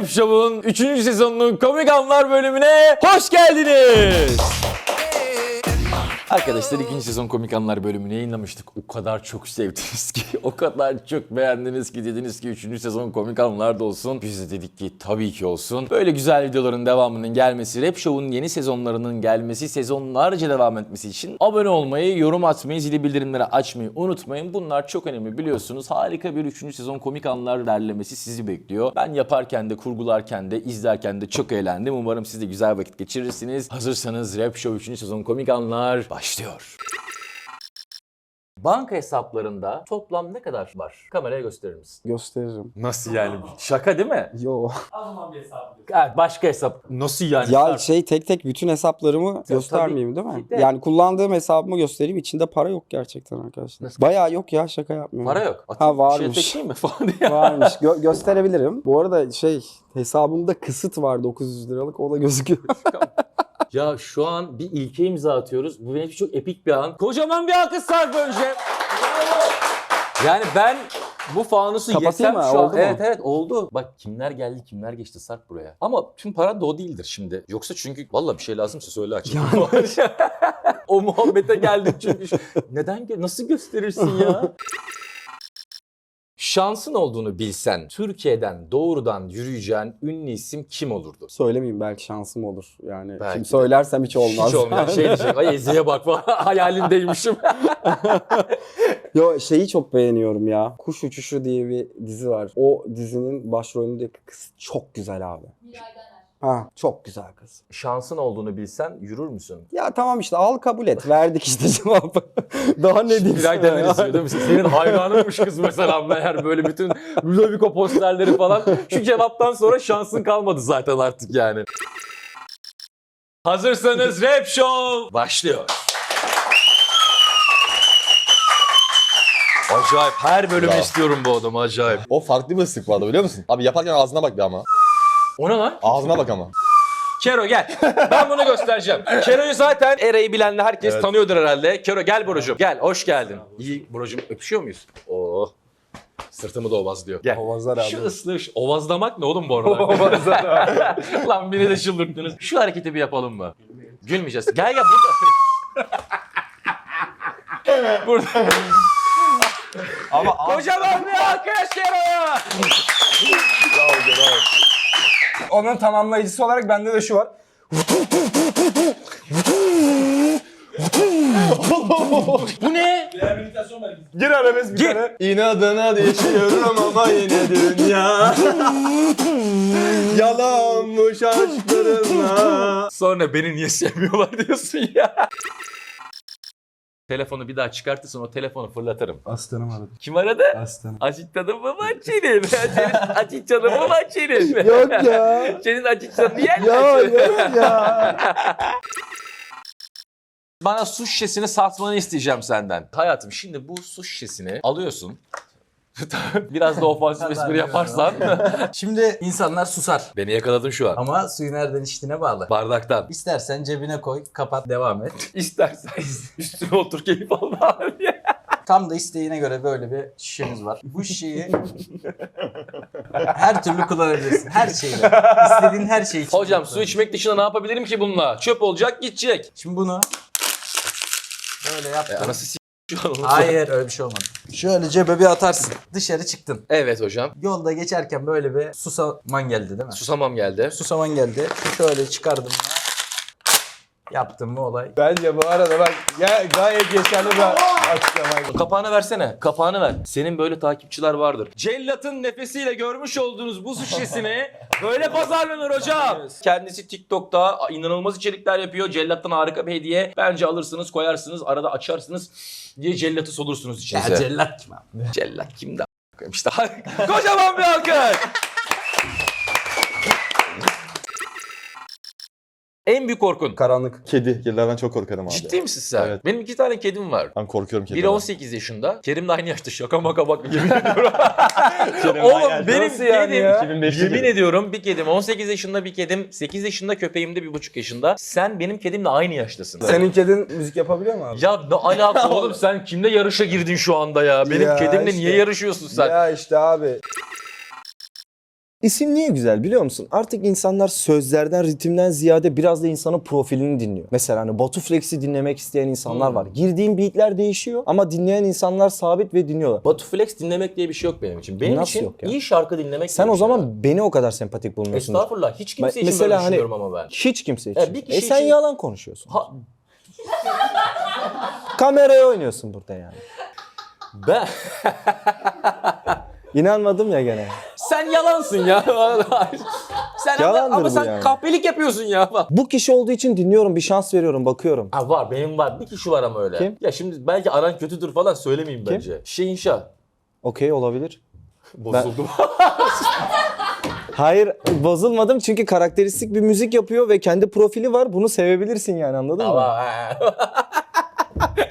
Rap Show'un 3. sezonunun komik anlar bölümüne hoş geldiniz. Arkadaşlar ikinci sezon komik anlar bölümünü yayınlamıştık. O kadar çok sevdiniz ki, o kadar çok beğendiniz ki dediniz ki 3. sezon komik anlar da olsun. Biz de dedik ki tabii ki olsun. Böyle güzel videoların devamının gelmesi, Rap Show'un yeni sezonlarının gelmesi, sezonlarca devam etmesi için abone olmayı, yorum atmayı, zili bildirimleri açmayı unutmayın. Bunlar çok önemli biliyorsunuz. Harika bir 3. sezon komik anlar derlemesi sizi bekliyor. Ben yaparken de, kurgularken de, izlerken de çok eğlendim. Umarım siz de güzel vakit geçirirsiniz. Hazırsanız Rap Show 3. sezon komik anlar başlıyor. Banka hesaplarında toplam ne kadar var? Kameraya gösterir misin? Gösteririm. Nasıl yani? Şaka değil mi? Yo. Evet, başka hesap. Nasıl yani? Ya şey tek tek bütün hesaplarımı göstermeyeyim değil mi? ki de. Yani kullandığım hesabımı göstereyim. İçinde para yok gerçekten arkadaşlar. Nasıl? Bayağı yok ya şaka yapmıyorum. Para yok. Ha, varmış. Şey mi falan diye. Varmış. Gö- gösterebilirim. Bu arada şey hesabımda kısıt var 900 liralık. O da gözüküyor. Ya şu an bir ilke imza atıyoruz. Bu benim için çok epik bir an. Kocaman bir alkış Sarp önce. Yani ben bu fanusu Kapatayım yesem mı? şu an. Oldu mu? Evet evet oldu. Bak kimler geldi kimler geçti Sarp buraya. Ama tüm para da o değildir şimdi. Yoksa çünkü valla bir şey lazımsa söyle açayım. o muhabbete geldim çünkü. Neden gö- nasıl gösterirsin ya? Şansın olduğunu bilsen Türkiye'den doğrudan yürüyeceğin ünlü isim kim olurdu? Söylemeyeyim belki şansım olur. Yani Belki şimdi de. söylersem hiç olmaz. Hiç olmayan şey diyecek. Ay Ezi'ye bak. Hayalindeymişim. Yo şeyi çok beğeniyorum ya. Kuş Uçuşu diye bir dizi var. O dizinin başrolündeki kız çok güzel abi. Ha çok güzel kız. Şansın olduğunu bilsen yürür müsün? Ya tamam işte al kabul et. Verdik işte cevabı. Daha ne diyeyim? Bilal Demir ya? izliyor değil mi? Senin hayranınmış kız mesela meğer böyle bütün Ludovico posterleri falan. Şu cevaptan sonra şansın kalmadı zaten artık yani. Hazırsanız Rap Show başlıyor. Acayip. Her bölümü Bravo. istiyorum bu adamı acayip. O farklı bir ıslık vardı biliyor musun? Abi yaparken ağzına bak bir ama. O ne lan? Ağzına bak ama. Kero gel. Ben bunu göstereceğim. Kero'yu zaten Eray'ı bilenle herkes Evet. tanıyordur herhalde. Kero gel Buracığım. Gel hoş geldin. İyi Buracığım öpüşüyor muyuz? Oo. Sırtımı da ovazlıyor. Gel. Ovazlar abi. Şu ıslığı şu- ovazlamak ne oğlum bu arada? Lan beni de çıldırttınız. Şu hareketi bir yapalım mı? Gülmeyeceğiz. Gel gel burada. burada. Ama Kocaman bir alkış Kero'ya. Onun tamamlayıcısı olarak bende de şu var. Bu ne? Gir arabesk bir Gir. tane. İnadına yaşıyorum ama yine dünya. Yalanmış aşklarına. Sonra beni niye sevmiyorlar diyorsun ya. Telefonu bir daha çıkartırsın o telefonu fırlatırım. Aslanım aradı. Kim aradı? Aslanım. Acık tadım mı var senin? Acık canın mı var senin? Yok ya. Senin acık canını yer ya misin? yok ya. Bana su şişesini satmanı isteyeceğim senden. Hayatım şimdi bu su şişesini alıyorsun. Biraz da ofansif espri yaparsan. Şimdi insanlar susar. Beni yakaladın şu an. Ama suyu nereden içtiğine bağlı. Bardaktan. İstersen cebine koy, kapat, devam et. İstersen üstüne otur keyif al abi. Tam da isteğine göre böyle bir şişemiz var. Bu şişeyi her türlü kullanabilirsin. Her şeyle. İstediğin her şey için. Hocam su kullanabilirsin. içmek dışında ne yapabilirim ki bununla? Çöp olacak gidecek. Şimdi bunu böyle E, yaptın. anası Hayır öyle bir şey olmadı. Şöyle cebe bir atarsın. Dışarı çıktın. Evet hocam. Yolda geçerken böyle bir susaman geldi değil mi? Susamam geldi. Susaman geldi. Şöyle çıkardım ya. Yaptım mı olay. Bence bu arada bak ya, gayet geçerli bir açıklama. Kapağını versene. Kapağını ver. Senin böyle takipçiler vardır. Cellat'ın nefesiyle görmüş olduğunuz bu şişesini böyle pazarlanır hocam. Kendisi TikTok'ta inanılmaz içerikler yapıyor. Cellat'tan harika bir hediye. Bence alırsınız, koyarsınız, arada açarsınız diye Cellat'ı solursunuz Ya içinize. cellat kim abi? Cellat kimde? İşte kocaman bir alkış. En büyük korkun. Karanlık. Kedi. Kedilerden çok korkarım abi. Ciddi misin sen? Evet. Benim iki tane kedim var. Ben korkuyorum Biri kedilerden. 18 yaşında. Kerim'le aynı yaşta. Şaka maka bak yemin ediyorum. Oğlum benim Nasıl yani kedim ya? 2005'li yemin ediyorum bir kedim 18 yaşında bir kedim 8 yaşında köpeğim de 1,5 yaşında. Sen benim kedimle aynı yaştasın. Senin kedin müzik yapabiliyor mu abi? Ya ne alaka oğlum sen kimle yarışa girdin şu anda ya? Benim Ya kedimle işte. niye yarışıyorsun sen? Ya işte abi. İsim niye güzel biliyor musun? Artık insanlar sözlerden, ritimden ziyade biraz da insanın profilini dinliyor. Mesela hani Batu Flex'i dinlemek isteyen insanlar Hmm. var. Girdiğin beatler değişiyor ama dinleyen insanlar sabit ve dinliyorlar. Batu Flex dinlemek diye bir şey yok benim için. Benim Nasıl için yok ya? iyi şarkı dinlemek Sen o şey zaman beni o kadar sempatik bulmuyorsun. Estağfurullah. Hiç kimse Ben- için mesela böyle hani- düşünüyorum ama ben. Hiç kimse için. E, bir kişi e sen için- yalan konuşuyorsun. Ha, Kameraya oynuyorsun burada yani. ben... İnanmadım ya gene. Sen yalansın ya. sen ama, Yalandır ama bu sen yani. kahpelik yapıyorsun ya. Bu kişi olduğu için dinliyorum, bir şans veriyorum, bakıyorum. Ha var benim var. Bir kişi var ama öyle. Kim? Ya şimdi belki aran kötüdür falan söylemeyeyim Kim? bence. Şey inşa. Okey olabilir. Bozuldum. Hayır bozulmadım çünkü karakteristik bir müzik yapıyor ve kendi profili var. Bunu sevebilirsin yani anladın mı? Ama...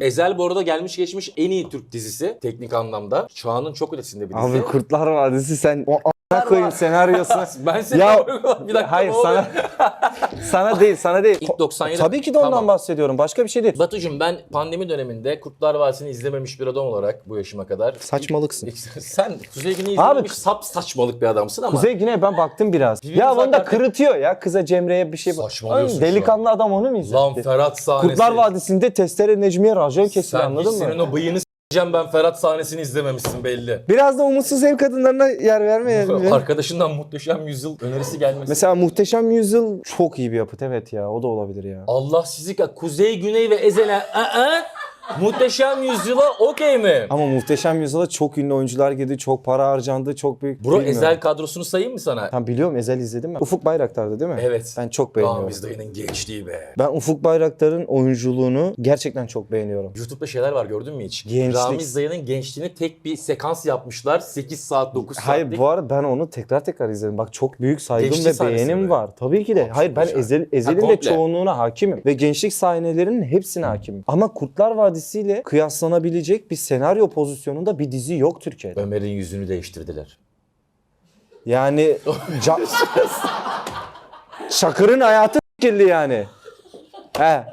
Ezel bu arada gelmiş geçmiş en iyi Türk dizisi teknik anlamda. Çağının çok ötesinde bir dizi. Abi Kurtlar Vadisi sen o a**ına koyayım senaryosu. ben Ya, bir dakika Hayır sana sana değil sana değil. İlk 97 Tabii ki de ondan Tamam. bahsediyorum. Başka bir şey değil. Batucuğum ben pandemi döneminde Kurtlar Vadisi'ni izlememiş bir adam olarak bu yaşıma kadar. Saçmalıksın. Sen Kuzey Güney'i izlememiş sap saçmalık bir adamsın ama. Kuzey Güney ben baktım biraz. Ya onu da kırıtıyor ya. Kıza Cemre'ye bir şey Saçmalıyorsun Oğlum, Delikanlı adam onu mu Lan izletti? Ferhat sahnesi. Kurtlar Vadisi'nde Testere Necmiye racon kesiyor Sen anladın senin mı? o bıyığını s**eceğim ben Ferhat sahnesini izlememişsin belli. Biraz da umutsuz ev kadınlarına yer vermeyelim. ya. Arkadaşından muhteşem yüzyıl önerisi gelmesi. Mesela Muhteşem Yüzyıl çok iyi bir yapıt evet ya o da olabilir ya. Allah sizi ka- Kuzey, Güney ve Ezel'e ı-ı, muhteşem yüzyıla okey mi? Ama Muhteşem Yüzyıl'a çok ünlü oyuncular girdi, çok para harcandı, çok büyük. Bro Bilmiyorum. Ezel kadrosunu sayayım mı sana? Tam biliyorum Ezel izledim ben. Ufuk Bayraktar'dı değil mi? Evet. Ben çok beğeniyorum. Ramiz dayının gençliği be. Ben Ufuk Bayraktar'ın oyunculuğunu gerçekten çok beğeniyorum. YouTube'da şeyler var gördün mü hiç? Gençlik. Ramiz dayının gençliğini tek bir sekans yapmışlar. 8 saat 9 saatlik. Hayır bu arada ben onu tekrar tekrar izledim. Bak çok büyük saygım Gençlik ve beğenim mi? var. Tabii ki de. Çok Hayır ben. Ezel, Ezel'in de komple. çoğunluğuna hakimim. Ve gençlik sahnelerinin hepsine hakimim. Ama Kurtlar Vadisi ile kıyaslanabilecek bir senaryo pozisyonunda bir dizi yok Türkiye'de. Ömer'in yüzünü değiştirdiler. Yani ca- Çakır'ın hayatı s**kildi yani. He.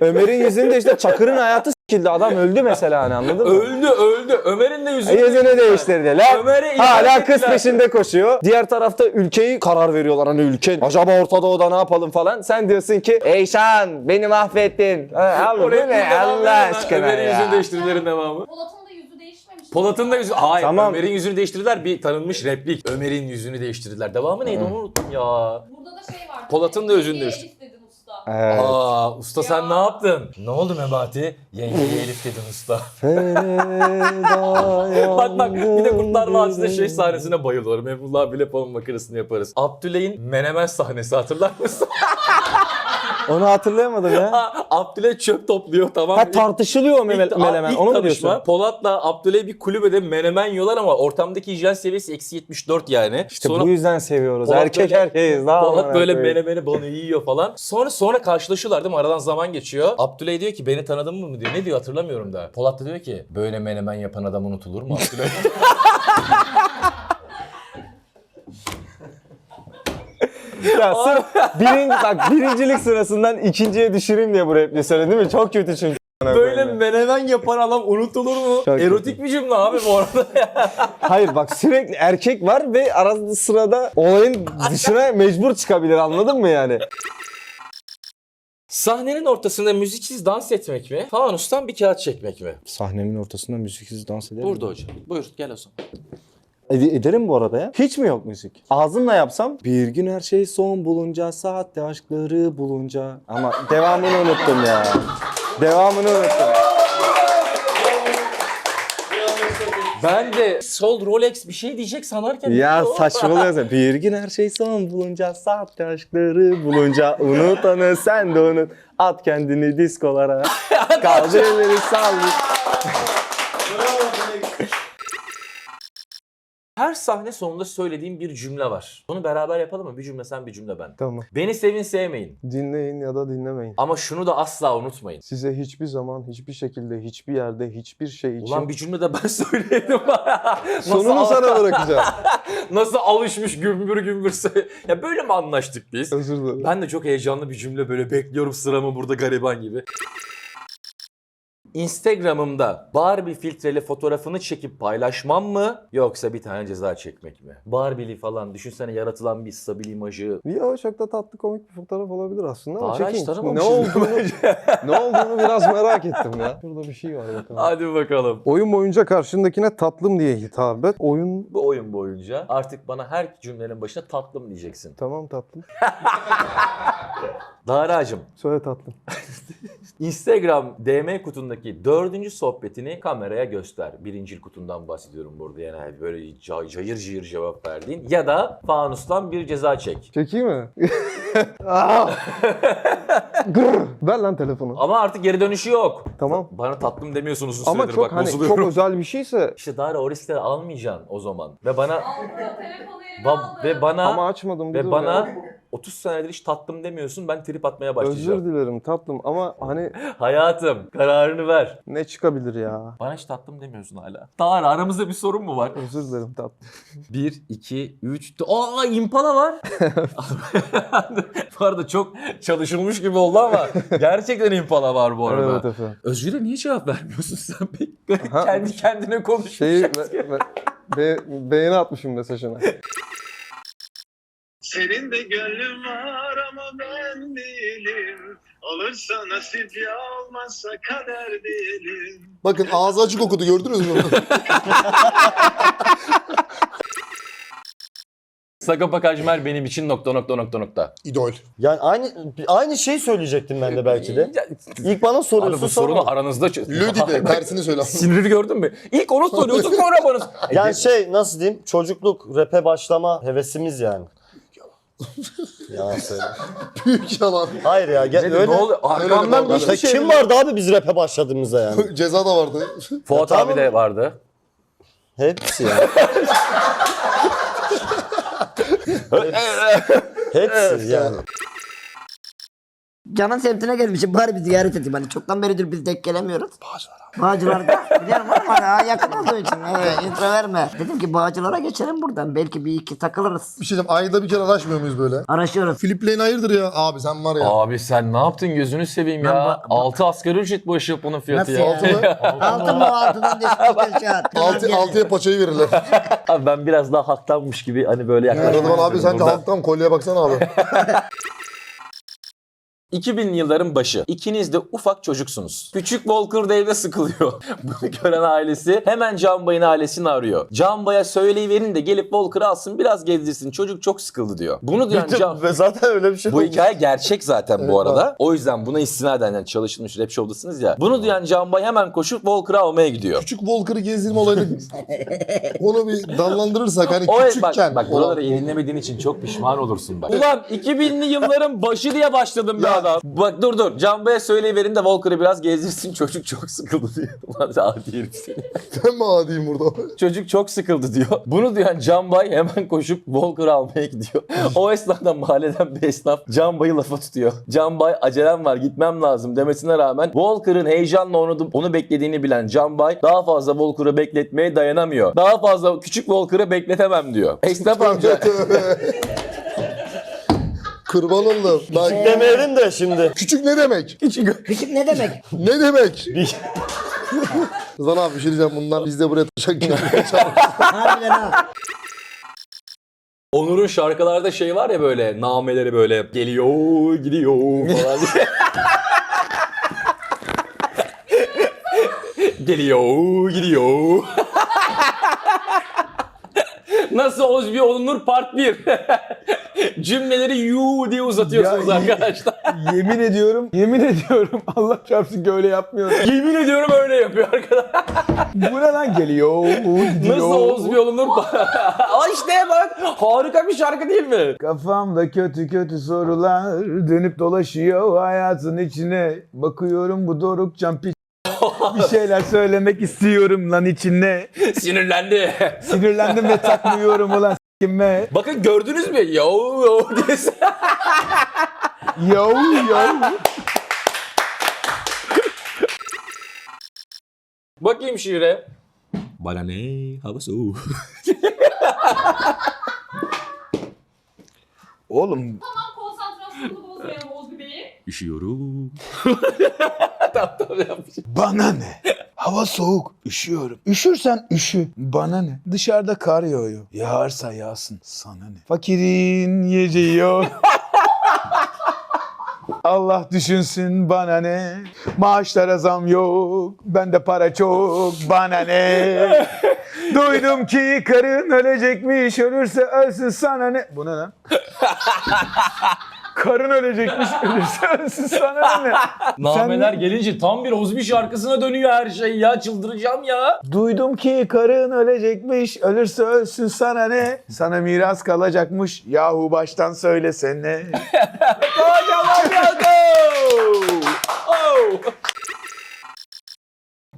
Ömer'in yüzünde işte Çakır'ın hayatı s**kildi. Adam öldü mesela hani anladın mı? Öldü öldü. Ömer'in de yüzünü Yüzünü değiştirdiler. Ömer'e Hala ihanet kız ettiler. peşinde koşuyor. Diğer tarafta ülkeyi karar veriyorlar hani ülke. Acaba Orta Doğu'da ne yapalım falan. Sen diyorsun ki Eyşan beni mahvettin. Ha, Abi bu Oraya ne Allah lan. aşkına Ömer'in ya. yüzünü değiştirdilerin devamı. Polat'ın da yüzü değişmemiş. Polat'ın da yüzü... Hayır Tamam. Ömer'in yüzünü değiştirdiler. Bir tanınmış replik. Ömer'in yüzünü değiştirdiler. Devamı neydi onu unuttum ya. Burada da şey var. Polat'ın da yüzünü Yenge Evet. Aa usta sen ne yaptın? Ne oldu Mebati? Yengeye Elif dedin usta. bak bak bir de Kurtlar Vadisi'nde şey sahnesine bayılıyorum. Emrullah bile palın makinesini yaparız. Abdüley'in menemen sahnesi hatırlar mısın? Onu hatırlayamadım ya. Abdüley çöp topluyor tamam Ha tartışılıyor o mele- melemen. Onu mu diyorsun? Polat'la Abdüley bir kulübede menemen yiyorlar ama ortamdaki hijyen seviyesi eksi 74 yani. İşte Sonra bu yüzden seviyoruz. Polat Erkek böyle- erkeğiz. Daha Polat böyle koyayım. menemeni bana yiyor falan. Sonra sonra karşılaşıyorlar değil mi? Aradan zaman geçiyor. Abdüley diyor ki beni tanıdın mı diyor. Ne diyor hatırlamıyorum da. Polat da diyor ki böyle menemen yapan adam unutulur mu Abdüley? Ya sırf birinci, bak birincilik sırasından ikinciye düşüreyim diye bu repliği söyledim değil mi? Çok kötü çünkü. böyle menemen yapan adam unutulur mu? Çok Erotik bir cümle abi bu arada. Hayır bak sürekli erkek var ve arada sırada olayın dışına mecbur çıkabilir anladın mı yani? Sahnenin ortasında müziksiz dans etmek mi? Fanustan bir kağıt çekmek mi? Sahnemin ortasında müziksiz dans ederim. Burada hocam. Buyur gel o zaman. Ed- ederim bu arada ya. Hiç mi yok müzik? Ağzımla yapsam bir gün her şey son bulunca saatte aşkları bulunca ama devamını unuttum ya. Devamını unuttum. Ben de sol Rolex bir şey diyecek sanarken. Ya saçmalıyorsun. Bir gün her şey son bulunca saatte aşkları bulunca unut onu sen de unut. At kendini diskolara. Kaldır elleri sallı. Her sahne sonunda söylediğim bir cümle var. Bunu beraber yapalım mı? Bir cümle sen bir cümle ben. Tamam. Beni sevin sevmeyin. Dinleyin ya da dinlemeyin. Ama şunu da asla unutmayın. Size hiçbir zaman, hiçbir şekilde, hiçbir yerde, hiçbir şey için... Ulan bir cümle de ben söyledim. Sonunu sana bırakacağım. Nasıl alışmış gümbür gümbür Ya böyle mi anlaştık biz? Özür dilerim. Ben de çok heyecanlı bir cümle böyle bekliyorum sıramı burada gariban gibi. Instagram'ımda Barbie filtreli fotoğrafını çekip paylaşmam mı yoksa bir tane ceza çekmek mi? Barbie'li falan düşünsene yaratılan bir stabil imajı. Ya çok da tatlı komik bir fotoğraf olabilir aslında ama Daha hiç çekin. Ne olduğunu, ne olduğunu biraz merak ettim ya. Burada bir şey var bakalım. Hadi bakalım. Oyun boyunca karşındakine tatlım diye hitap et. Oyun Bu oyun boyunca artık bana her cümlenin başına tatlım diyeceksin. tamam tatlım. Daracım, Söyle tatlım. Instagram DM kutundaki dördüncü sohbetini kameraya göster. Birincil kutundan bahsediyorum burada yani böyle ca- cayır cayır cevap verdiğin. Ya da fanustan bir ceza çek. Çekeyim mi? Aa! Grr! Ver lan telefonu. Ama artık geri dönüşü yok. Tamam. Bana tatlım demiyorsunuz uzun Ama süredir çok bak hani bozuluyorum. çok özel bir şeyse İşte Dara o riskleri almayacaksın o zaman. Ve bana Aldı telefonu eline ba- ve bana ama açmadım. ve dur bana ya. 30 senedir hiç tatlım demiyorsun. Ben trip atmaya başlayacağım. Özür dilerim tatlım ama hani Hayatım kararını ver. ne çıkabilir ya? Bana hiç tatlım demiyorsun hala. Dara aramızda bir sorun mu var? Özür dilerim tatlım. 1, 2, 3, Aa impala var. bu arada çok çalışılmış gibi oldu ama gerçekten impala var bu arada. Evet efendim. Özgür'e niye cevap vermiyorsun sen pek? Kendi kendine konuşmuş. Şeyi be, be, be- beğeni atmışım mesajına. Senin de gönlün var ama ben değilim. Olursa nasip ya olmazsa kader diyelim. Bakın ağzı açık okudu gördünüz mü? Sagopa Kajmer benim için nokta nokta nokta nokta. İdol. Yani aynı aynı şey söyleyecektim ben de belki de. İlk bana Abi soruyorsun bu sorunu sonra. aranızda çöz. Lüdi de tersini söyle. Siniri gördün mü? İlk onu soruyorsun sonra bana. Yani şey nasıl diyeyim çocukluk rap'e başlama hevesimiz yani. Yalan söyle. Büyük yalan. Hayır ya gel, Ne, öyle. ne oluyor? Arkamdan bir İşte şey. kim vardı abi biz rap'e başladığımızda yani? Ceza da vardı. Fuat Ya abi tamam. de vardı. Hepsi ya. Hepsi yani. Can'ın semtine gelmişim bari bir ziyaret edeyim. Hani çoktan beridir biz denk gelemiyoruz. Bağcılar abi. Bağcılar'da. Biliyorum ama ya yakın olduğu için. Evet, intro verme. Dedim ki Bağcılar'a geçelim buradan. Belki bir iki takılırız. Bir şey diyeceğim ayda bir kere araşmıyor muyuz böyle? Araşıyoruz. Flip Lane hayırdır ya? Abi sen var ya. Abi sen ne yaptın gözünü seveyim Ben ya. ba- 6 asgari ücret bu işi bunun fiyatı Nasıl ya. ya? Altı mı altıdan düşmüştür şu an. Altı, altıya paçayı verirler. Abi ben biraz daha halktanmış gibi hani böyle yaklaşmak Rıdvan abi sen de halktan kolyeye baksana abi. 2000'li yılların başı. İkiniz de ufak çocuksunuz. Küçük Walker da evde sıkılıyor. Bunu gören ailesi hemen Can Bay'ın ailesini arıyor. Can Bay'a söyleyiverin de gelip Walker'ı alsın biraz gezdirsin. Çocuk çok sıkıldı diyor. Bunu duyan Can... Ve zaten öyle bir şey Bu olmuş. hikaye gerçek zaten bu arada. O yüzden buna istinaden yani çalışılmış rap show'dasınız ya. Bunu duyan Can Bay hemen koşup Walker'ı almaya gidiyor. Küçük Walker'ı gezdirme olayını onu bir dallandırırsak hani O küçükken. bak, bak olan- buraları yayınlamadığın için çok pişman olursun bak. Ulan 2000'li yılların başı diye başladım bir Ya. Adam. Bak dur dur. Can Bay'a söyleyiverin de Walker'ı biraz gezdirsin. Çocuk çok sıkıldı diyor. Ulan adi herif seni. Ben mi adiyim burada? Çocuk çok sıkıldı diyor. Bunu duyan Can Bay hemen koşup Walker'ı almaya gidiyor. O esnada mahalleden bir esnaf Can Bay'ı lafa tutuyor. Can Bay acelem var gitmem lazım demesine rağmen Walker'ın heyecanla onu, onu beklediğini bilen Can Bay daha fazla Walker'ı bekletmeye dayanamıyor. Daha fazla küçük Walker'ı bekletemem diyor. Esnaf amca Kurban oldum. Bak, Demeyelim de şimdi. küçük ne demek? Küçük ne demek? Ne demek? Rıdvan abi bir şey diyeceğim bunlar biz de buraya taşak gelmeye Harbiden ha. Onur'un şarkılarda şey var ya böyle nameleri böyle geliyor gidiyor falan diye. geliyor gidiyor. Nasıl Ozbi Onur Part 1. Cümleleri you diye uzatıyorsunuz Ya, arkadaşlar. yemin ediyorum, yemin ediyorum Allah çarpsın ki öyle yapmıyorum. Yemin ediyorum öyle yapıyor arkadaşlar. Bu ne lan geliyor, gidiyor. Nasıl Ozbi Onur Aa işte bak harika bir şarkı değil mi? Kafamda kötü kötü sorular dönüp dolaşıyor hayatın içine. Bakıyorum bu doruk can piç. bir şeyler söylemek istiyorum lan içine. Sinirlendi. Sinirlendim ve takmıyorum ulan s**kime. Bakın gördünüz mü? Yo yo diye. Yo yo. Bakayım şiire. Bana ne hava soğuk. Oğlum Tamam konsantrasyonunu bozmayalım Ozbi Bey'i. Üşüyorum. tamam tamam yapmışım. Bana ne? Hava soğuk, üşüyorum. Üşürsen üşü. Bana ne? Dışarıda kar yağıyor. Yağarsa yağsın. Sana ne? Fakirin yiyeceği yok. Allah düşünsün bana ne? Maaşlara zam yok. Bende para çok. Bana ne? Duydum ki karın ölecekmiş. Ölürse ölsün sana ne? Bu ne lan? Karın ölecekmiş. Ölürse ölsün sana ne? Nameler gelince tam bir Ozmi şarkısına dönüyor her şey ya. Çıldıracağım ya. Duydum ki karın ölecekmiş, ölürse ölsün sana ne? Sana miras kalacakmış, yahu baştan söylesene. Kocaman bir Oh!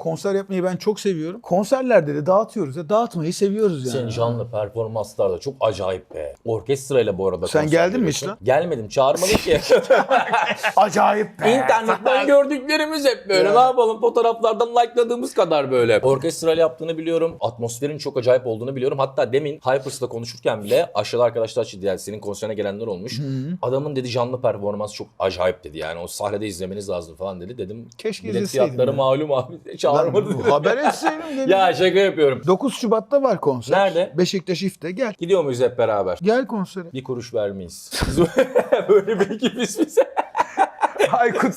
Konser yapmayı ben çok seviyorum. Konserlerde de dağıtıyoruz ya, dağıtmayı seviyoruz yani. Senin canlı performanslar da çok acayip be. Orkestrayla bu arada. Sen konser geldin mi veriyorsun. hiç lan? Gelmedim. Çağırmadın ki. Acayip be. İnternetten gördüklerimiz hep böyle. Ne yapalım? Fotoğraflardan like'ladığımız kadar böyle. Orkestral yaptığını biliyorum. Atmosferin çok acayip olduğunu biliyorum. Hatta demin Hypers'la konuşurken bile aşağıda arkadaşlar yani senin konserine gelenler olmuş. Adamın dedi canlı performans çok acayip dedi. Yani o sahnede izlemeniz lazım falan dedi. Dedim Keşke bilet izleseydim fiyatları ya. malum abi. Lan, Çağırmadı. haber etseydim dedim. ya şaka yapıyorum. 9 Şubat'ta var konser. Nerede? Beşiktaş İF'te gel. Gidiyor muyuz hep beraber? Gel konsere. Bir kuruş vermeyiz. Böyle bir ekibiz biz. Aykut,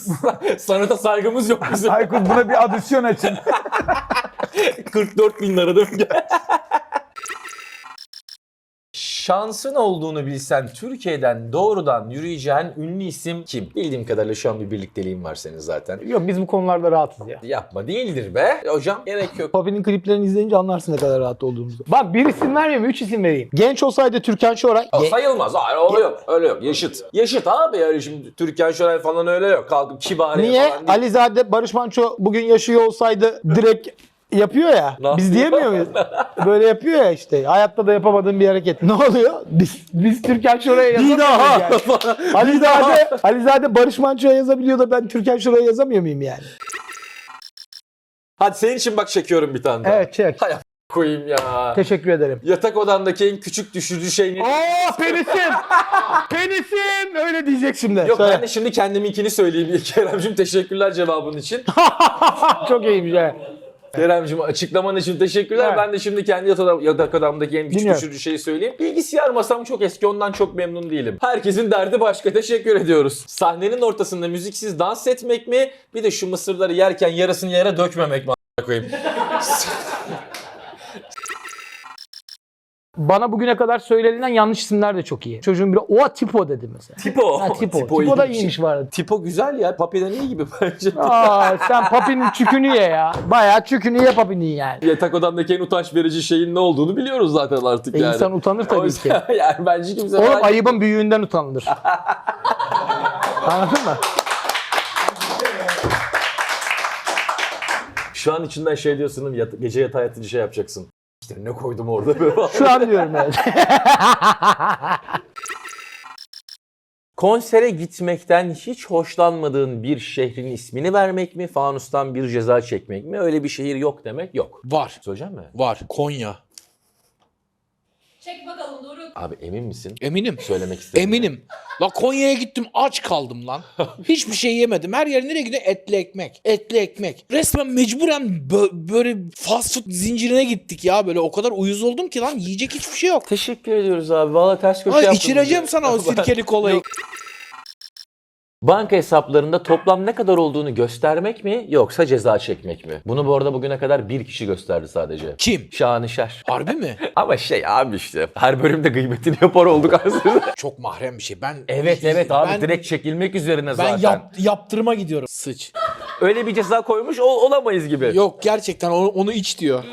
Sanata saygımız yok bizim. Aykut buna bir adisyon açın. 44 bin lira değil mi? Şansın olduğunu bilsen Türkiye'den doğrudan yürüyeceğin ünlü isim kim? Bildiğim kadarıyla şu an bir birlikteliğin var senin zaten. Yok biz bu konularda rahatız ya. Yapma değildir be. Hocam gerek yok. Papi'nin kliplerini izleyince anlarsın ne kadar rahat olduğumuzu. Bak bir isim vermeyeyim, üç isim vereyim. Genç olsaydı Türkan Şoray. O sayılmaz. Hayır öyle yok. Öyle yok. Yaşıt. Yaşıt abi yani şimdi Türkan Şoray falan öyle yok. Kalkıp kibariye Niye? falan değil. Alizade Barış Manço bugün yaşıyor olsaydı direkt yapıyor ya. Ne biz diyemiyor muyuz? Böyle yapıyor ya işte. Hayatta da yapamadığım bir hareket. Ne oluyor? Biz, biz Türkan Şoray'a yazamıyoruz yani. Alizade, Alizade Barış Manço'ya yazabiliyor da ben Türkan Şoray'a yazamıyor muyum yani? Hadi senin için bak çekiyorum bir tane daha. Evet çek. Koyayım ya. Teşekkür ederim. Yatak odandaki en küçük düşürücü şey ne? Aa penisim! penisim! Öyle diyecek şimdi. Yok Söyle. ben de şimdi kendiminkini söyleyeyim. Kerem'cim teşekkürler cevabın için. Çok iyiymiş ha. Kerem'cim açıklaman için teşekkürler. Evet. Ben de şimdi kendi yatak, odam- yatak odamdaki en küçük düşürücü şeyi söyleyeyim. Bilgisayar masam çok eski ondan çok memnun değilim. Herkesin derdi başka teşekkür ediyoruz. Sahnenin ortasında müziksiz dans etmek mi? Bir de şu mısırları yerken yarısını yere dökmemek mi? koyayım. Bana bugüne kadar söylenilen yanlış isimler de çok iyi. Çocuğun biri o tipo dedi mesela. Tipo. Ha, tipo. Tipo, da iyiymiş bu arada. Tipo güzel ya. Papi'den iyi gibi bence. Aa, sen papinin çükünü ye ya. Bayağı çükünü ye papinin yani. Yatak odamdaki en utanç verici şeyin ne olduğunu biliyoruz zaten artık E, yani. insan utanır tabii ki. yani bence kimse Oğlum ayıbın büyüğünden utanılır. Anladın mı? Şu an içinden şey diyorsun gece yatağa yatınca şey yapacaksın. İşte ne koydum orada böyle. Şu an diyorum evet. Konsere gitmekten hiç hoşlanmadığın bir şehrin ismini vermek mi? Fanustan bir ceza çekmek mi? Öyle bir şehir yok demek yok. Var. Söyleyeceğim mi? Var. Konya. Çek bakalım. Abi emin misin? Eminim. Söylemek istedim. Eminim. La Konya'ya gittim aç kaldım lan. Hiçbir şey yemedim. Her yer nereye gidiyor? Etli ekmek. Etli ekmek. Resmen mecburen bö- böyle fast food zincirine gittik ya. Böyle o kadar uyuz oldum ki lan yiyecek hiçbir şey yok. Teşekkür ediyoruz abi. Valla ters köşe Ay yaptın içireceğim bizi. sana o sirkeli kolayı. Banka hesaplarında toplam ne kadar olduğunu göstermek mi yoksa ceza çekmek mi? Bunu bu arada bugüne kadar bir kişi gösterdi sadece. Kim? Şanışer. Harbi mi? Ama şey abi işte her bölümde gıybetini yapar olduk aslında. Çok mahrem bir şey. Ben evet evet abi ben, direkt çekilmek üzerine ben zaten. yap, yaptırıma gidiyorum. Sıç. Öyle bir ceza koymuş ol- olamayız gibi. Yok gerçekten onu, onu iç diyor.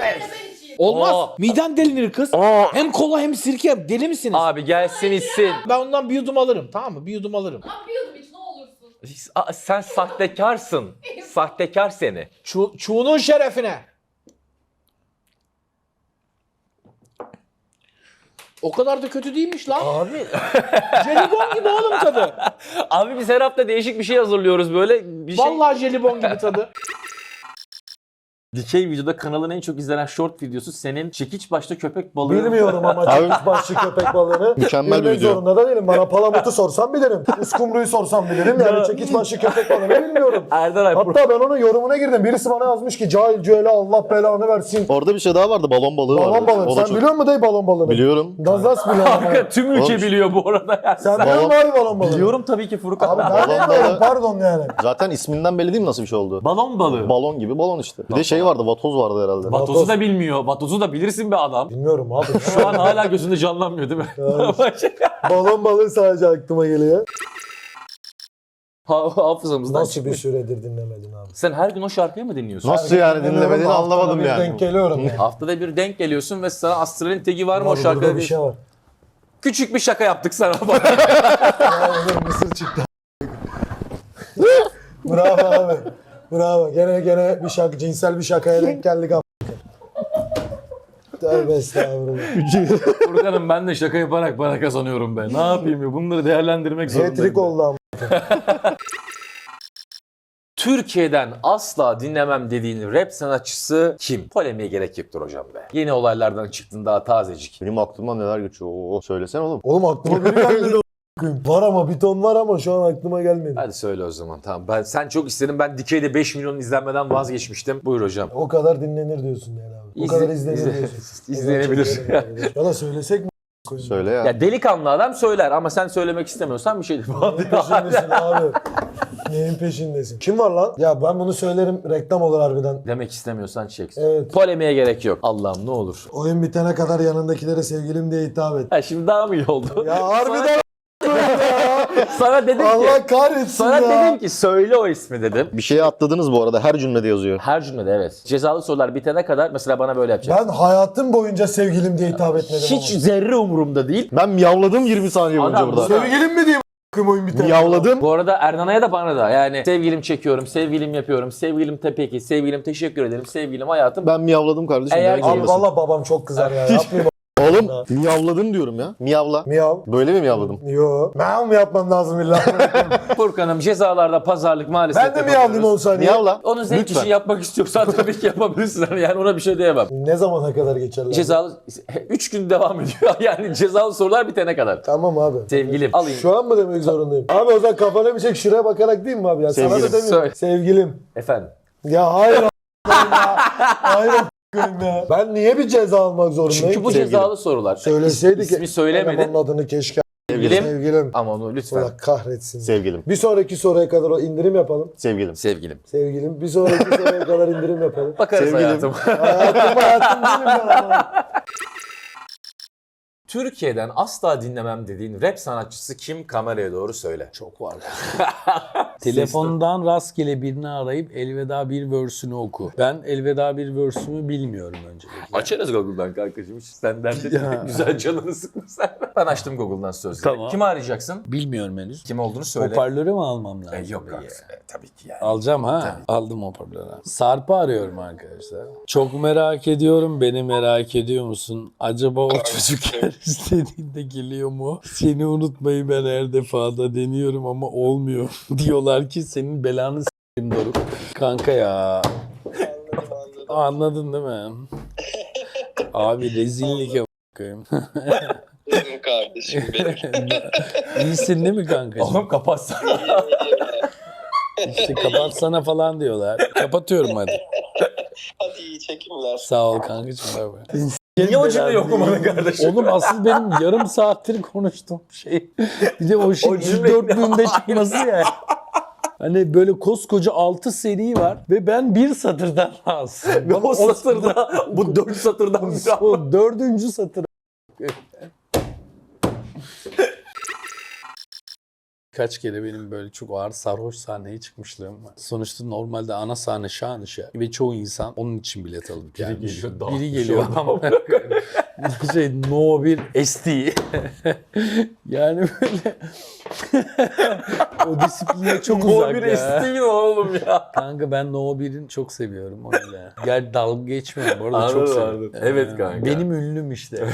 Ben içeyim. Olmaz. Aa. Miden delinir kız. Aa. Hem kola hem sirke. Deli misiniz? Abi gelsin içsin. Ben ondan bir yudum alırım. Tamam mı? Bir yudum alırım. Abi bir yudum iç ne olursun. Aa, Sen sahtekarsın. Sahtekar seni. Çu, çuğunun şerefine. O kadar da kötü değilmiş lan. Abi. jelibon gibi oğlum tadı. Abi biz her hafta değişik bir şey hazırlıyoruz böyle. Bir şey... Vallahi jelibon gibi tadı. Dikey videoda kanalın en çok izlenen short videosu senin çekiç başta köpek balığı. Bilmiyorum ama çekiç başlı köpek balığını. Mükemmel bir Bilmek video. zorunda da değilim. Bana palamutu sorsam bilirim. Uskumru'yu sorsam bilirim. Yani çekiç başlı köpek balığını bilmiyorum. Erdal Alp Hatta ben onun yorumuna girdim. Birisi bana yazmış ki cahil cüele Allah belanı versin. Orada bir şey daha vardı. Balon balığı vardı. Balon balığı. O da Sen çok- biliyor musun dayı balon balığını? Biliyorum. Gazas biliyor ama. Kanka tüm ülke Oğlum- biliyor bu arada. Yani. Sen biliyor musun abi balon balığını? Biliyorum tabii ki Furkan. Abi ben Balon balığı- pardon yani. Zaten isminden belli değil mi nasıl bir şey oldu? Balon balığı. Balon gibi balon işte. Bir de şey vardı. Vatoz vardı herhalde. Vatozu da bilmiyor. Vatozu da bilirsin be adam. Bilmiyorum abi. Şu an hala gözünde canlanmıyor değil mi? balon balığı sadece aklıma geliyor. Ha- Hafızamızdan Nasıl bir çıkmış. süredir dinlemedin abi? Sen her gün o şarkıyı mı dinliyorsun? Nasıl yani dinlemediğini Haftada anlamadım bir yani. Denk geliyorum yani. Haftada bir denk geliyorsun ve sana Astral'in tagi var mı o Abi şarkıda? bir şey var. Küçük bir şaka yaptık sana. Ya oğlum mısır çıktı. Bravo abi. Bravo. Gene gene bir şaka, cinsel bir şakaya denk geldik abi. Tövbe estağfurullah. Furkan'ım ben de şaka yaparak para kazanıyorum ben. Ne yapayım ya? Bunları değerlendirmek zorundayım. Hat-trick oldu ama. Türkiye'den asla dinlemem dediğin rap sanatçısı kim? Polemiğe gerek yoktur hocam be. Yeni olaylardan çıktın daha tazecik. Benim aklıma neler geçiyor. Oo, söylesene oğlum. Oğlum aklıma biri gelmedi. var ama bir ton var ama şu an aklıma gelmedi. Hadi söyle o zaman tamam. Ben sen çok istedin. Ben Dikey'de 5 milyon izlenmeden vazgeçmiştim. Buyur hocam. O kadar dinlenir diyorsun yani abi. O İzle- kadar izlenir izle- diyorsun. izlenebilir. ya da söylesek mi? Söyle ya. Ya delikanlı adam söyler ama sen söylemek istemiyorsan bir şey Neyin peşindesin abi? Neyin peşindesin? Kim var lan? Ya ben bunu söylerim reklam olur harbiden. Demek istemiyorsan çek. Evet. Polemiğe gerek yok. Allah'ım ne olur. Oyun bitene kadar yanındakilere sevgilim diye hitap et. Ha şimdi daha mı iyi oldu? Ya harbiden Sana dedim ki Allah kahretsin sana ya. dedim ki söyle o ismi dedim. Bir şeye atladınız bu arada. Her cümlede yazıyor. Her cümlede evet. Cezalı sorular bitene kadar mesela bana böyle yapacaksın. Ben hayatım boyunca sevgilim diye hitap etmedim Hiç zerre umurumda değil. Ben miyavladım 20 saniye boyunca Adam- ama. burada. Sevgilim mi diyeyim a**ayım oyun? Miyavladım. Bu arada Ernan'a da bana da yani sevgilim çekiyorum, sevgilim yapıyorum, sevgilim te peki, sevgilim teşekkür ederim, sevgilim hayatım. Ben miyavladım kardeşim. Eğer demek ki- Abi zorundasın. valla babam çok kızar ya. Yapmayayım Oğlum miyavladın diyorum ya. Miyavla. Miyav. Böyle mi miyavladım? Yo. Miyav mı yapmam lazım illa? Furkan'ım cezalarda pazarlık maalesef ben de miyavlayayım 10 saniye. Miyavla. Onu zevk Lütfen. için yapmak istiyorsan tabii ki yapabilirsin. Yani ona bir şey diyemem. Ne zamana kadar geçerler? Cezalı 3 gün devam ediyor. Yani cezalı sorular bitene kadar. Tamam abi. Sevgilim alayım. Şu an mı demek zorundayım? Abi o zaman kafana bir çek şuraya bakarak değil mi abi ya? Sana da Sevgilim, demiyorum. söyle. Sevgilim. Efendim. Ya hayır ya. Hayır ya. Ben niye bir ceza almak zorundayım? Çünkü bu ki? cezalı sorular. Söyleseydi ki. İsmi söylemedin. Elemanın adını keşke. Sevgilim. Sevgilim. Ama onu lütfen. Allah kahretsin. Sevgilim. Bir sonraki soruya kadar o indirim yapalım. Sevgilim. Sevgilim. Sevgilim. Bir sonraki soruya kadar indirim yapalım. Bakarız Sevgilim. hayatım. hayatım hayatım benim ya. Türkiye'den asla dinlemem dediğin rap sanatçısı kim? Kameraya doğru söyle. Çok var. Telefondan rastgele birini arayıp elveda bir versünü oku. Ben elveda bir versümü bilmiyorum öncelikle. Açarız Google'dan kankacığım. Hiç sen derdin güzel canını sıkma sen. Ben açtım Google'dan sözleri. Tamam. Kimi arayacaksın? Bilmiyorum henüz. Kim olduğunu söyle. Hoparlörü mü almam lazım? E, yok peki? kanka. Tabii ki yani. Alacağım ha. Aldım hoparlörü. Sarp'ı arıyorum arkadaşlar. Çok merak ediyorum. Beni merak ediyor musun? Acaba o çocuk her istediğinde geliyor mu? Seni unutmayı ben her defada deniyorum ama olmuyor. Diyorlar ki senin belanı s**eyim Doruk. Kanka ya. Anladın değil mi? Abi rezillik ya bakayım. kardeşim benim. İyisin değil mi kankacığım? Oğlum kapatsana. İşte kapatsana falan diyorlar. Kapatıyorum hadi. Hadi iyi çekimler. Sağ ol kankacığım. bay bay. Niye o cümleyi okumadın kardeşim? Oğlum asıl benim yarım saattir konuştuğum şey. Bir de o şey dörtlüğünde çıkması ya. Hani böyle koskoca 6 seri var ve ben bir satırdan rahatsızım. Ve Bana o satırda, bu dört satırdan bir o dördüncü satır. Kaç kere benim böyle çok ağır sarhoş sahneye çıkmışlığım var. Sonuçta normalde ana sahne şanışa ve çoğu insan onun için bilet alıp gelmiş. geliyor, dağıtmış Biri geliyor orada. ama şey no bir ST. yani böyle o disipline çok uzak ya. estiğin oğlum ya. Kanka ben No 1'in çok seviyorum yüzden. Gel dalga geçmiyorum bu arada Anladım, çok seviyorum. anladım. Evet Ee, kanka. Benim ünlüm işte.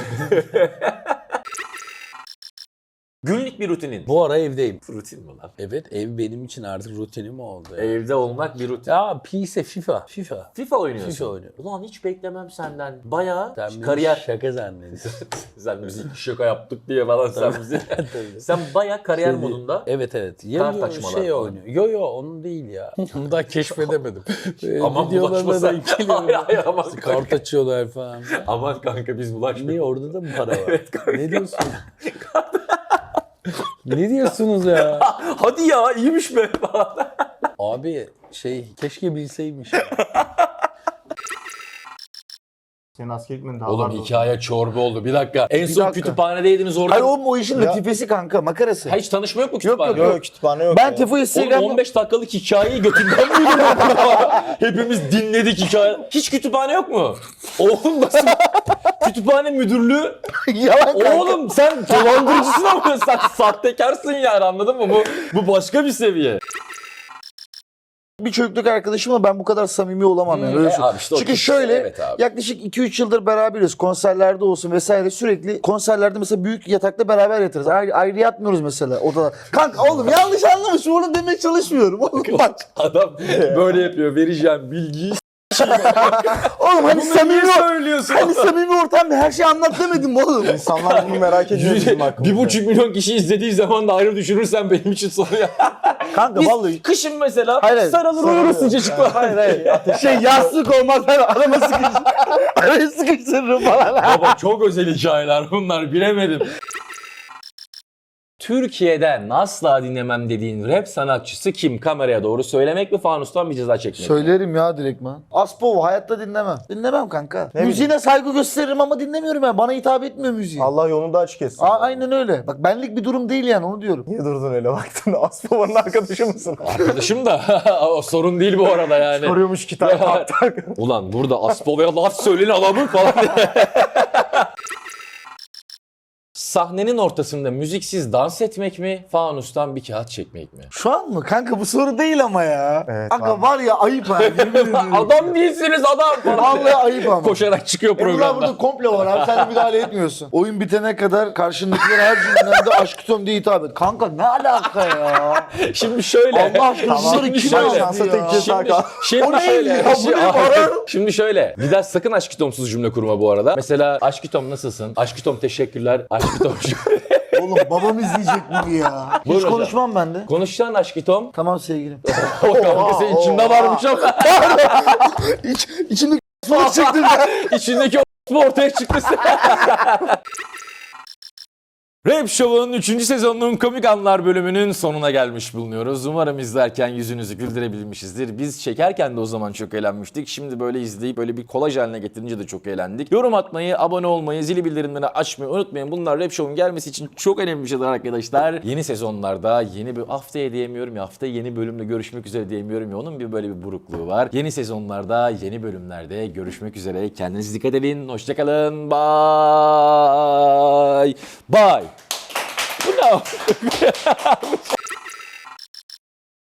Günlük bir rutinin. Bu ara evdeyim. Rutin mi lan? Evet ev benim için artık rutinim oldu. ya. Evde olmak bir rutin. Ya PS, FIFA, FIFA. FIFA oynuyorsun. FIFA oynuyorum. Ulan hiç beklemem senden. Bayağı Sen beni kariyer. şaka zannediyorsun. Sen müzik şaka yaptık diye falan sen bizi. Tabii. sen bayağı kariyer Şey değil. modunda. Evet evet. Kar Yeni taşmalar şey falan. oynuyor. Yo yo onun değil ya. Onu daha keşfedemedim. Ee, Aman videolarına bulaşma da yükleniyorum. Hayır, hayır, aman Kart kanka. açıyorlar falan. Aman kanka biz bulaşmayalım. Niye orada da mı para var? Ne diyorsun? Ne diyorsunuz ya? Hadi ya iyiymiş be falan. Abi şey keşke bilseymiş. ya. Senin asker gitmen daha Oğlum hikaye çorba oldu. Bir dakika. En son dakika. kütüphanedeydiniz orada. Hayır oğlum o işin latifesi kanka makarası. Ha, hiç tanışma yok mu Yok kütüphanede? yok yok. kütüphane yok. Ben Tefo Oğlum Instagram'da 15 dakikalık hikayeyi götünden mi? Hepimiz dinledik hikaye. Hiç kütüphane yok mu? Oğlum nasıl? Kütüphane müdürlüğü. yalan kanka. Oğlum sen dolandırıcısın ama sen sahtekarsın yani anladın mı? Bu, bu başka bir seviye. bir çocukluk arkadaşımla ben bu kadar samimi olamam yani. Hmm, Öyle e, abi işte o Çünkü kişi- şöyle evet abi. yaklaşık 2-3 yıldır beraberiz. Konserlerde olsun vesaire sürekli konserlerde mesela büyük yatakta beraber yatarız. Ayrı, ayrı yatmıyoruz mesela odada. Kanka oğlum yanlış anlamışım onu demeye çalışmıyorum. Oğlum bak. Adam böyle yapıyor. Vereceğim bilgiyi. Oğlum hani samimi söylüyorsun? hani samimi ortamda her şeyi anlat demedim mi oğlum. İnsanlar bunu merak ediyor bizim hakkımızda. bir buçuk milyon kişi izlediği zaman da ayrı düşürürsen benim için sorun ya. Kanka Biz vallahi kışın mesela Hayır, hayır. sarılır uyuruz sıcacıkla. Hayır hayır. şey yastık olmazlar arama sıkıştırırım. Araya sıkıştırırım falan. Baba çok özel hikayeler bunlar bilemedim. Türkiye'den asla dinlemem dediğin rap sanatçısı kim? Kameraya doğru söylemek mi fanustan bir ceza çekmek mi? Söylerim ya direktman. Aspov hayatta dinlemem. Dinlemem kanka. Müziğine saygı gösteririm ama dinlemiyorum yani. Bana hitap etmiyor müziği. Allah yolunu da açık etsin. Aa, aynen öyle. Bak benlik bir durum değil yani onu diyorum. Niye durdun öyle baktın? Asbaba'nın arkadaşı mısın? Arkadaşım da o sorun değil bu arada yani. Soruyormuş kitap. Ya. Ulan burada Aspola'ya laf söyleyin adamın falan diye. Sahnenin ortasında müziksiz dans etmek mi? Fanustan bir kağıt çekmek mi? Şu an mı? Kanka bu soru değil ama ya. Evet, Kanka abi. var ya ayıp ha. yemin ediyorum. adam değilsiniz adam. Vallahi ayıp ama. Koşarak çıkıyor Emrullah programda. burada komple var abi sen de müdahale etmiyorsun. Oyun bitene kadar karşındakiler her cümlende aşk tutum diye hitap et. Kanka ne alaka ya? Şimdi şöyle. Allah aşkına bunları Şimdi kim şöyle. anlattı ya? Tek Şimdi, Hakan. şimdi O ne şöyle. ya? Bu Şimdi- ne bana? Şimdi şöyle. Bir daha sakın aşkı tomsuz cümle kurma bu arada. Mesela aşkı tom nasılsın? Aşkı tom teşekkürler. Aşkı tom Oğlum babam izleyecek bunu ya. Hiç Buyur hocam. konuşmam ben de. Konuşacaksın aşkı tom. Tamam sevgilim. O kanka senin içinde varmış ama. İç, içinde çıktı. İçindeki o ortaya çıktı. Rap Show'un 3. sezonunun komik anlar bölümünün sonuna gelmiş bulunuyoruz. Umarım izlerken yüzünüzü güldürebilmişizdir. Biz çekerken de o zaman çok eğlenmiştik. Şimdi böyle izleyip böyle bir kolaj haline getirince de çok eğlendik. Yorum atmayı, abone olmayı, zili bildirimleri açmayı unutmayın. Bunlar Rap Show'un gelmesi için çok önemli şeyler arkadaşlar. Yeni sezonlarda yeni bir haftaya diyemiyorum ya haftaya yeni bölümle görüşmek üzere diyemiyorum ya onun bir böyle bir burukluğu var. Yeni sezonlarda, yeni bölümlerde görüşmek üzere. Kendinize dikkat edin. Hoşçakalın. Bye. Bye. Bu ne?